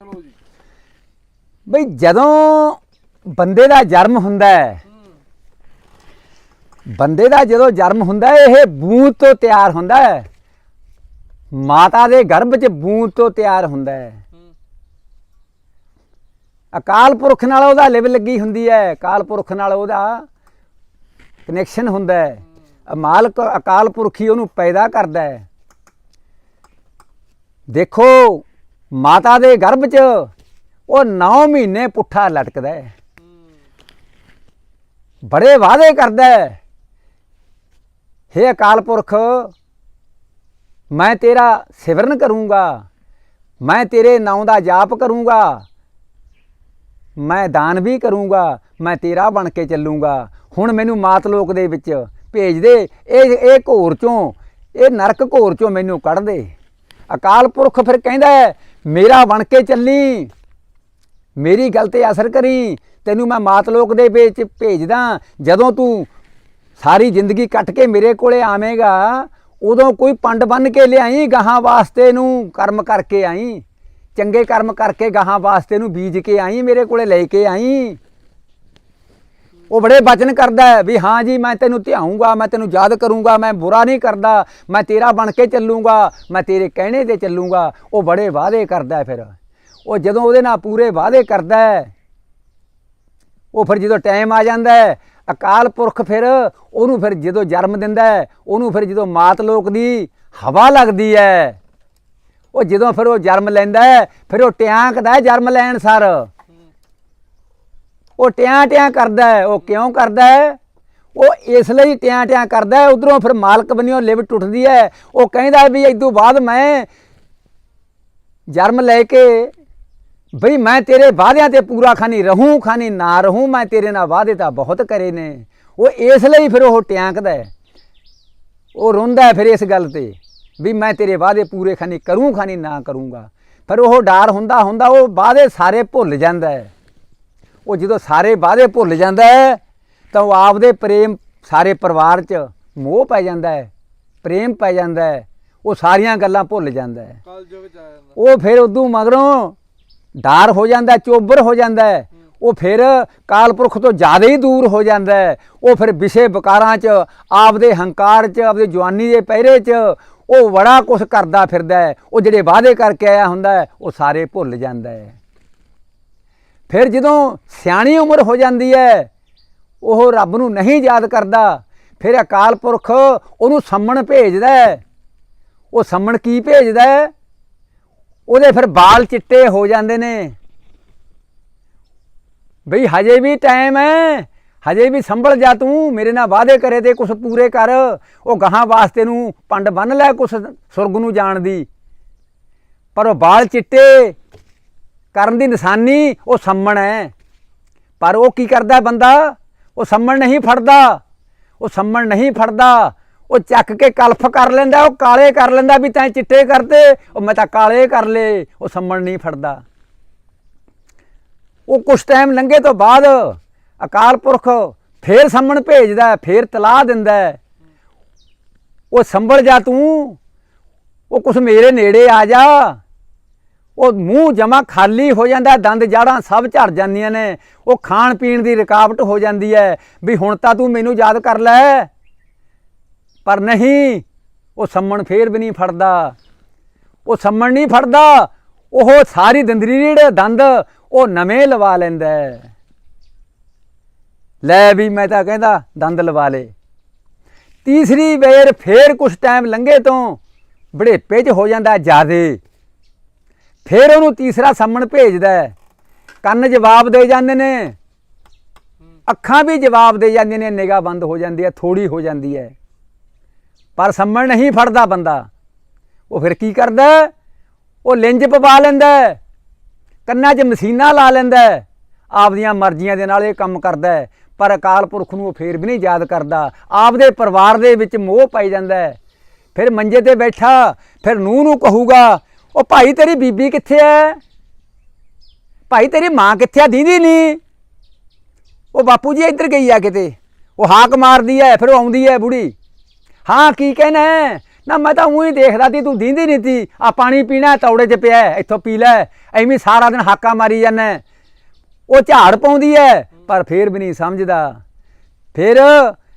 ਚਲੋ ਜੀ। ਬਈ ਜਦੋਂ ਬੰਦੇ ਦਾ ਜਨਮ ਹੁੰਦਾ ਹੈ ਬੰਦੇ ਦਾ ਜਦੋਂ ਜਨਮ ਹੁੰਦਾ ਹੈ ਇਹ ਬੂੰਦ ਤੋਂ ਤਿਆਰ ਹੁੰਦਾ ਹੈ। ਮਾਤਾ ਦੇ ਗਰਭ 'ਚ ਬੂੰਦ ਤੋਂ ਤਿਆਰ ਹੁੰਦਾ ਹੈ। ਅਕਾਲ ਪੁਰਖ ਨਾਲ ਉਹਦਾ ਲਿਵ ਲੱਗੀ ਹੁੰਦੀ ਹੈ। ਅਕਾਲ ਪੁਰਖ ਨਾਲ ਉਹਦਾ ਕਨੈਕਸ਼ਨ ਹੁੰਦਾ ਹੈ। ਮਾਲਕ ਅਕਾਲ ਪੁਰਖ ਹੀ ਉਹਨੂੰ ਪੈਦਾ ਕਰਦਾ ਹੈ। ਦੇਖੋ ਮਾਤਾ ਦੇ ਗਰਭ 'ਚ ਉਹ 9 ਮਹੀਨੇ ਪੁੱਠਾ ਲਟਕਦਾ ਹੈ। ਬੜੇ ਵਾਅਦੇ ਕਰਦਾ ਹੈ। ਹੇ ਅਕਾਲ ਪੁਰਖ ਮੈਂ ਤੇਰਾ ਸਿਵਰਨ ਕਰੂੰਗਾ। ਮੈਂ ਤੇਰੇ ਨਾਮ ਦਾ ਜਾਪ ਕਰੂੰਗਾ। ਮੈਂ ਦਾਨ ਵੀ ਕਰੂੰਗਾ। ਮੈਂ ਤੇਰਾ ਬਣ ਕੇ ਚੱਲੂੰਗਾ। ਹੁਣ ਮੈਨੂੰ ਮਾਤ ਲੋਕ ਦੇ ਵਿੱਚ ਭੇਜ ਦੇ। ਇਹ ਇਹ ਘੋਰ ਚੋਂ ਇਹ ਨਰਕ ਘੋਰ ਚੋਂ ਮੈਨੂੰ ਕੱਢ ਦੇ। ਅਕਾਲ ਪੁਰਖ ਫਿਰ ਕਹਿੰਦਾ ਹੈ, ਮੇਰਾ ਬਣ ਕੇ ਚੱਲੀ। ਮੇਰੀ ਗੱਲ ਤੇ ਅਸਰ ਕਰੀ। ਤੈਨੂੰ ਮੈਂ ਮਾਤਲੋਕ ਦੇ ਵਿੱਚ ਭੇਜਦਾ। ਜਦੋਂ ਤੂੰ ਸਾਰੀ ਜ਼ਿੰਦਗੀ ਕੱਟ ਕੇ ਮੇਰੇ ਕੋਲੇ ਆਵੇਂਗਾ, ਉਦੋਂ ਕੋਈ ਪੰਡ ਬੰਨ ਕੇ ਲਿਆਈ ਗਾਹਾਂ ਵਾਸਤੇ ਨੂੰ, ਕਰਮ ਕਰਕੇ ਆਈ। ਚੰਗੇ ਕਰਮ ਕਰਕੇ ਗਾਹਾਂ ਵਾਸਤੇ ਨੂੰ ਬੀਜ ਕੇ ਆਈ, ਮੇਰੇ ਕੋਲੇ ਲੈ ਕੇ ਆਈ। ਉਹ ਬੜੇ ਵਚਨ ਕਰਦਾ ਹੈ ਵੀ ਹਾਂ ਜੀ, ਮੈਂ ਤੈਨੂੰ ਧਿਆਉਂਗਾ, ਮੈਂ ਤੈਨੂੰ ਯਾਦ ਕਰੂੰਗਾ, ਮੈਂ ਬੁਰਾ ਨਹੀਂ ਕਰਦਾ, ਮੈਂ ਤੇਰਾ ਬਣ ਕੇ ਚੱਲੂੰਗਾ, ਮੈਂ ਤੇਰੇ ਕਹਿਣੇ ਤੇ ਚੱਲੂੰਗਾ, ਉਹ ਬੜੇ ਵਾਅਦੇ ਕਰਦਾ ਫਿਰ। ਉਹ ਜਦੋਂ ਉਹਦੇ ਨਾਲ ਪੂਰੇ ਵਾਅਦੇ ਕਰਦਾ ਹੈ, ਉਹ ਫਿਰ ਜਦੋਂ ਟਾਈਮ ਆ ਜਾਂਦਾ ਹੈ, ਅਕਾਲ ਪੁਰਖ ਫਿਰ ਉਹਨੂੰ ਫਿਰ ਜਦੋਂ ਜਨਮ ਦਿੰਦਾ ਹੈ, ਉਹਨੂੰ ਫਿਰ ਜਦੋਂ ਮਾਤ ਲੋਕ ਦੀ ਹਵਾ ਲੱਗਦੀ ਹੈ, ਉਹ ਜਦੋਂ ਫਿਰ ਉਹ ਜਨਮ ਲੈਂਦਾ ਹੈ, ਫਿਰ ਉਹ ਟਿਆਂਕਦਾ ਹੈ ਜਨਮ ਲੈਣ ਸਰ। ਉਹ ਟਿਆਂ ਟਿਆਂ ਕਰਦਾ ਹੈ, ਉਹ ਕਿਉਂ ਕਰਦਾ ਹੈ? ਉਹ ਇਸ ਲਈ ਟਿਆਂ ਟਿਆਂ ਕਰਦਾ ਹੈ, ਉਧਰੋਂ ਫਿਰ ਮਾਲਕ ਬਣਿਓ ਲਿਵ ਟੁੱਟਦੀ ਹੈ। ਉਹ ਕਹਿੰਦਾ ਹੈ ਵੀ ਇਦੋਂ ਬਾਅਦ ਮੈਂ ਜਨਮ ਲੈ ਕੇ ਬਈ ਮੈਂ ਤੇਰੇ ਵਾਅਦਿਆਂ ਤੇ ਪੂਰਾ ਖਾਨੀ ਰਹੂੰ, ਖਾਨੀ ਨਾ ਰਹੂੰ, ਮੈਂ ਤੇਰੇ ਨਾਲ ਵਾਅਦੇ ਤਾਂ ਬਹੁਤ ਕਰੇ ਨੇ। ਉਹ ਇਸ ਲਈ ਫਿਰ ਉਹ ਟਿਆਂਕਦਾ ਹੈ। ਉਹ ਰੋਂਦਾ ਫਿਰ ਇਸ ਗੱਲ ਤੇ ਵੀ ਮੈਂ ਤੇਰੇ ਵਾਅਦੇ ਪੂਰੇ ਖਾਨੀ ਕਰੂੰ, ਖਾਨੀ ਨਾ ਕਰੂੰਗਾ। ਫਿਰ ਉਹ ਡਰ ਹੁੰਦਾ ਹੁੰਦਾ ਉਹ ਵਾਅਦੇ ਸਾਰੇ ਭੁੱਲ ਜਾਂਦਾ ਹੈ। ਉਹ ਜਦੋਂ ਸਾਰੇ ਵਾਅਦੇ ਭੁੱਲ ਜਾਂਦਾ ਹੈ ਤਾਂ ਉਹ ਆਪਦੇ ਪ੍ਰੇਮ ਸਾਰੇ ਪਰਿਵਾਰ 'ਚ ਮੋਹ ਪੈ ਜਾਂਦਾ ਹੈ ਪ੍ਰੇਮ ਪੈ ਜਾਂਦਾ ਹੈ ਉਹ ਸਾਰੀਆਂ ਗੱਲਾਂ ਭੁੱਲ ਜਾਂਦਾ ਹੈ ਉਹ ਫਿਰ ਉਦੋਂ ਮਗਰੋਂ ਡਾਰ ਹੋ ਜਾਂਦਾ ਚੋਬਰ ਹੋ ਜਾਂਦਾ ਹੈ। ਉਹ ਫਿਰ ਕਾਲਪੁਰਖ ਤੋਂ ਜ਼ਿਆਦਾ ਹੀ ਦੂਰ ਹੋ ਜਾਂਦਾ ਹੈ। ਉਹ ਫਿਰ ਵਿਸ਼ੇ ਵਿਕਾਰਾਂ 'ਚ ਆਪਦੇ ਹੰਕਾਰ 'ਚ ਆਪਦੇ ਜਵਾਨੀ ਦੇ ਪਹਿਰੇ 'ਚ ਉਹ ਬੜਾ ਕੁਝ ਕਰਦਾ ਫਿਰਦਾ ਹੈ ਉਹ ਜਿਹੜੇ ਵਾਅਦੇ ਕਰਕੇ ਆਇਆ ਹੁੰਦਾ ਹੈ ਉਹ ਸਾਰੇ ਭੁੱਲ ਜਾਂਦਾ ਹੈ ਫਿਰ ਜਦੋਂ ਸਿਆਣੀ ਉਮਰ ਹੋ ਜਾਂਦੀ ਹੈ ਉਹ ਰੱਬ ਨੂੰ ਨਹੀਂ ਯਾਦ ਕਰਦਾ। ਫਿਰ ਅਕਾਲ ਪੁਰਖ ਉਹਨੂੰ ਸੰਮਣ ਭੇਜਦਾ ਹੈ ਉਹ ਸੰਮਣ ਕੀ ਭੇਜਦਾ ਹੈ ਉਹਦੇ ਫਿਰ ਬਾਲ ਚਿੱਟੇ ਹੋ ਜਾਂਦੇ ਨੇ। ਬਈ ਹਜੇ ਵੀ ਟਾਈਮ ਹੈ ਹਜੇ ਵੀ ਸੰਭਲ ਜਾ ਤੂੰ। ਮੇਰੇ ਨਾਲ ਵਾਅਦੇ ਕਰੇ ਤੇ ਕੁਝ ਪੂਰੇ ਕਰ। ਉਹ ਗਾਹਾਂ ਵਾਸਤੇ ਨੂੰ ਪੰਡ ਬੰਨ ਲੈ ਕੁਝ ਸੁਰਗ ਨੂੰ ਜਾਣ ਦੀ। ਪਰ ਉਹ ਬਾਲ ਚਿੱਟੇ ਕਰਨ ਦੀ ਨਿਸ਼ਾਨੀ ਉਹ ਸੰਮਣ ਹੈ ਪਰ ਉਹ ਕੀ ਕਰਦਾ ਬੰਦਾ? ਉਹ ਸੰਮਣ ਨਹੀਂ ਫੜਦਾ। ਉਹ ਸੰਮਣ ਨਹੀਂ ਫੜਦਾ। ਉਹ ਚੱਕ ਕੇ ਕਲਫ ਕਰ ਲੈਂਦਾ ਉਹ ਕਾਲੇ ਕਰ ਲੈਂਦਾ ਵੀ ਤੈਂ ਚਿੱਟੇ ਕਰਦੇ ਉਹ ਮੈਂ ਤਾਂ ਕਾਲੇ ਕਰ ਲੇ ਉਹ ਸੰਮਣ ਨਹੀਂ ਫੜਦਾ। ਉਹ ਕੁਛ ਟਾਈਮ ਲੰਘੇ ਤੋਂ ਬਾਅਦ ਅਕਾਲ ਪੁਰਖ ਫੇਰ ਸੰਮਣ ਭੇਜਦਾ ਹੈ, ਫੇਰ ਤਲਾਹ ਦਿੰਦਾ ਉਹ ਸੰਭਲ ਜਾ ਤੂੰ। ਉਹ ਕੁਛ ਮੇਰੇ ਨੇੜੇ ਆ ਜਾ। ਉਹ ਮੂੰਹ ਜਮਾ ਖਾਲੀ ਹੋ ਜਾਂਦਾ, ਦੰਦ ਜਾੜਾਂ ਸਭ ਝੜ ਜਾਂਦੀਆਂ ਨੇ। ਉਹ ਖਾਣ ਪੀਣ ਦੀ ਰੁਕਾਵਟ ਹੋ ਜਾਂਦੀ ਹੈ ਵੀ ਹੁਣ ਤਾਂ ਤੂੰ ਮੈਨੂੰ ਯਾਦ ਕਰ ਲੈ। ਪਰ ਨਹੀਂ, ਉਹ ਸੰਮਣ ਫੇਰ ਵੀ ਨਹੀਂ ਫੜਦਾ। ਉਹ ਸੰਮਣ ਨਹੀਂ ਫੜਦਾ, ਉਹ ਸਾਰੀ ਦੰਦਰੀ ਜਿਹੜੇ ਦੰਦ ਉਹ ਨਵੇਂ ਲਵਾ ਲੈਂਦਾ ਲੈ ਵੀ ਮੈਂ ਤਾਂ ਕਹਿੰਦਾ ਦੰਦ ਲਵਾ ਲੇ। ਤੀਸਰੀ ਵੇਰ ਫੇਰ ਕੁਛ ਟਾਈਮ ਲੰਘੇ ਤੋਂ ਬੜੇਪੇ 'ਚ ਹੋ ਜਾਂਦਾ ਜਿਆਦੇ। ਫਿਰ ਉਹਨੂੰ ਤੀਸਰਾ ਸੰਮਣ ਭੇਜਦਾ ਹੈ। ਕੰਨ ਜਵਾਬ ਦੇ ਜਾਂਦੇ ਨੇ। ਅੱਖਾਂ ਵੀ ਜਵਾਬ ਦੇ ਜਾਂਦੀਆਂ ਨੇ, ਨਿਗਾਹ ਬੰਦ ਹੋ ਜਾਂਦੀ ਹੈ ਥੋੜੀ ਹੋ ਜਾਂਦੀ ਹੈ। ਪਰ ਸੰਮਣ ਨਹੀਂ ਫੜਦਾ ਬੰਦਾ। ਉਹ ਫਿਰ ਕੀ ਕਰਦਾ ਉਹ ਲਿੰਜ ਪਵਾ ਲੈਂਦਾ ਕੰਨਾਂ 'ਚ ਮਸ਼ੀਨਾਂ ਲਾ ਲੈਂਦਾ ਆਪਦੀਆਂ ਮਰਜ਼ੀਆਂ ਦੇ ਨਾਲ ਇਹ ਕੰਮ ਕਰਦਾ ਪਰ ਅਕਾਲ ਪੁਰਖ ਨੂੰ ਉਹ ਫੇਰ ਵੀ ਨਹੀਂ ਯਾਦ ਕਰਦਾ। ਆਪਦੇ ਪਰਿਵਾਰ ਦੇ ਵਿੱਚ ਮੋਹ ਪਾਈ ਜਾਂਦਾ ਫਿਰ ਮੰਜੇ ਤੇ ਬੈਠਾ, ਫਿਰ ਨੂੰਹ ਨੂੰ ਕਹੂਗਾ ਉਹ ਭਾਈ ਤੇਰੀ ਬੀਬੀ ਕਿੱਥੇ ਹੈ ਭਾਈ ਤੇਰੀ ਮਾਂ ਕਿੱਥੇ ਆ ਦੀਦੀ ਨਹੀਂ। ਉਹ ਬਾਪੂ ਜੀ ਇੱਧਰ ਗਈ ਆ ਕਿਤੇ। ਉਹ ਹਾਕ ਮਾਰਦੀ ਹੈ ਫਿਰ ਉਹ ਆਉਂਦੀ ਹੈ ਬੁੜੀ। ਹਾਂ, ਕੀ ਕਹਿਣਾ ਨਾ, ਮੈਂ ਤਾਂ ਉਹੀ ਦੇਖਦਾ ਤੀ ਤੂੰ ਦੀਂਦੀ ਨਹੀਂ ਤੀ ਆ ਪਾਣੀ ਪੀਣਾ ਤੌੜੇ 'ਚ ਪਿਆ ਇੱਥੋਂ ਪੀ ਲੈ। ਐਵੇਂ ਸਾਰਾ ਦਿਨ ਹਾਕਾ ਮਾਰੀ ਜਾਂਦਾ ਉਹ ਝਾੜ ਪਾਉਂਦੀ ਹੈ ਪਰ ਫੇਰ ਵੀ ਨਹੀਂ ਸਮਝਦਾ। ਫਿਰ